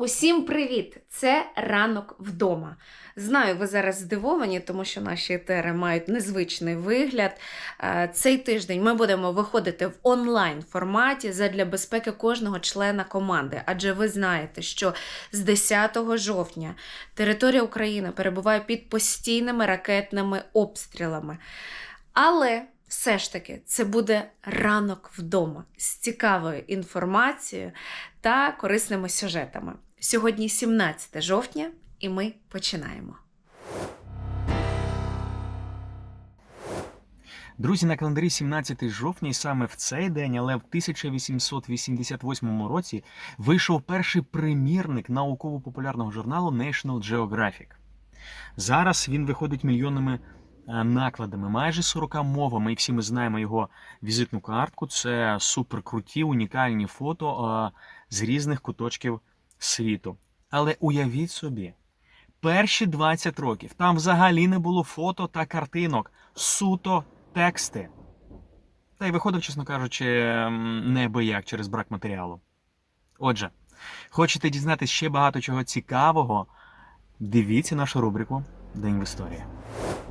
Усім привіт! Це ранок вдома. Знаю, ви зараз здивовані, тому що наші етери мають незвичний вигляд. Е, Цей тиждень ми будемо виходити в онлайн форматі задля безпеки кожного члена команди. Адже ви знаєте, що з 10 жовтня територія України перебуває під постійними ракетними обстрілами. Але все ж таки це буде ранок вдома з цікавою інформацією та корисними сюжетами. Сьогодні 17 жовтня, і ми починаємо. Друзі, на календарі 17 жовтня, і саме в цей день, але в 1888 році вийшов перший примірник науково-популярного журналу National Geographic. Зараз він виходить мільйонними е, накладами, майже 40 мовами, і всі ми знаємо його візитну картку. Це суперкруті, унікальні фото е, з різних куточків світу. Але уявіть собі, перші 20 років там взагалі не було фото та картинок, суто тексти. Та й виходив, чесно кажучи, м, неабияк через брак матеріалу. Отже, хочете дізнатися ще багато чого цікавого? Дивіться нашу рубрику День в історії. –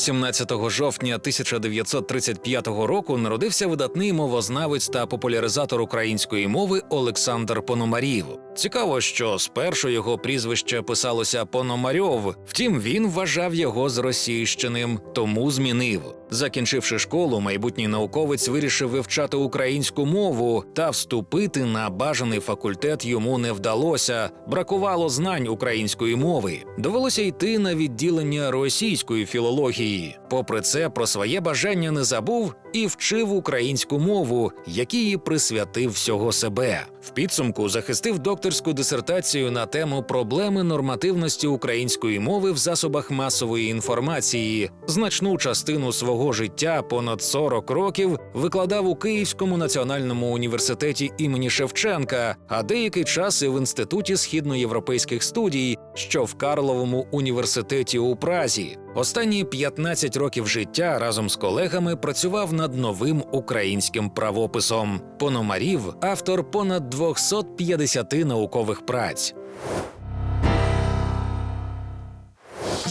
17 жовтня 1935 року народився видатний мовознавець та популяризатор української мови Олександр Пономарів. Цікаво, що спершу його прізвище писалося Пономарьов, втім він вважав його зросійщеним, тому змінив. Закінчивши школу, майбутній науковець вирішив вивчати українську мову та вступити на бажаний факультет йому не вдалося. Бракувало знань української мови. Довелося йти на відділення російської філології. Попри це, про своє бажання не забув і вчив українську мову, якій присвятив всього себе. В підсумку захистив докторську дисертацію на тему проблеми нормативності української мови в засобах масової інформації. Значну частину свого життя, понад 40 років, викладав у Київському національному університеті імені Шевченка, а деякий час і в інституті східноєвропейських студій, що в Карловому університеті у Празі. Останні 15 років життя разом з колегами працював над новим українським правописом. Пономарів автор понад 250 наукових праць.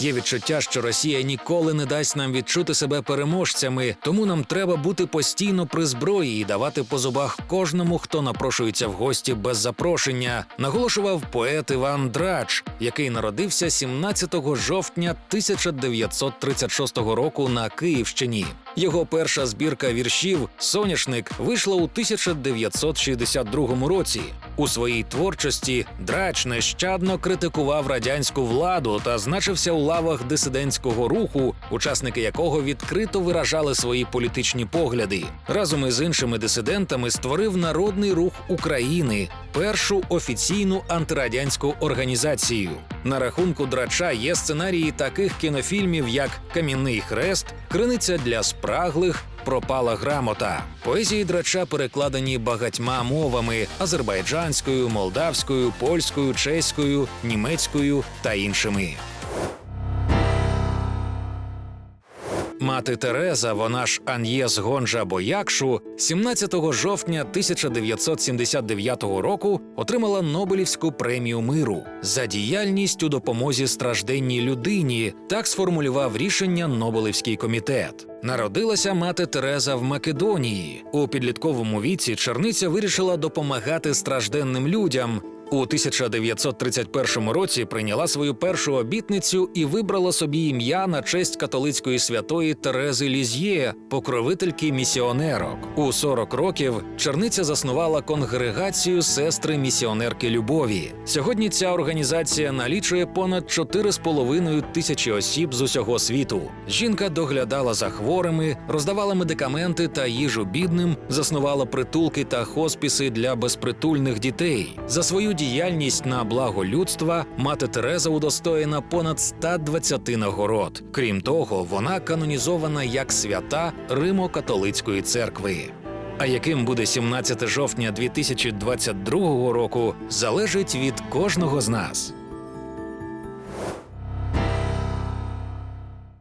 Є відчуття, що Росія ніколи не дасть нам відчути себе переможцями, тому нам треба бути постійно при зброї і давати по зубах кожному, хто напрошується в гості без запрошення, наголошував поет Іван Драч, який народився 17 жовтня 1936 року на Київщині. Його перша збірка віршів Соняшник вийшла у 1962 році. У своїй творчості Драч нещадно критикував радянську владу та значився у лавах дисидентського руху, учасники якого відкрито виражали свої політичні погляди. Разом із іншими дисидентами створив Народний рух України, першу офіційну антирадянську організацію. На рахунку драча є сценарії таких кінофільмів, як Камінний хрест, Криниця для спраглих. Пропала грамота. Поезії драча перекладені багатьма мовами: азербайджанською, молдавською, польською, чеською, німецькою та іншими. Мати Тереза, вона ж Ан'єс Гонжа Боякшу, 17 жовтня 1979 року отримала Нобелівську премію миру за діяльність у допомозі стражденній людині. Так сформулював рішення Нобелівський комітет. Народилася мати Тереза в Македонії. У підлітковому віці черниця вирішила допомагати стражденним людям. У 1931 році прийняла свою першу обітницю і вибрала собі ім'я на честь католицької святої Терези Лізьє, покровительки місіонерок. У 40 років черниця заснувала конгрегацію сестри місіонерки любові. Сьогодні ця організація налічує понад 4,5 тисячі осіб з усього світу. Жінка доглядала за хворими, роздавала медикаменти та їжу бідним, заснувала притулки та хоспіси для безпритульних дітей. За свою діяльність на благо людства мати Тереза удостоєна понад 120 нагород. Крім того, вона канонізована як свята Римо-католицької церкви. А яким буде 17 жовтня 2022 року, залежить від кожного з нас.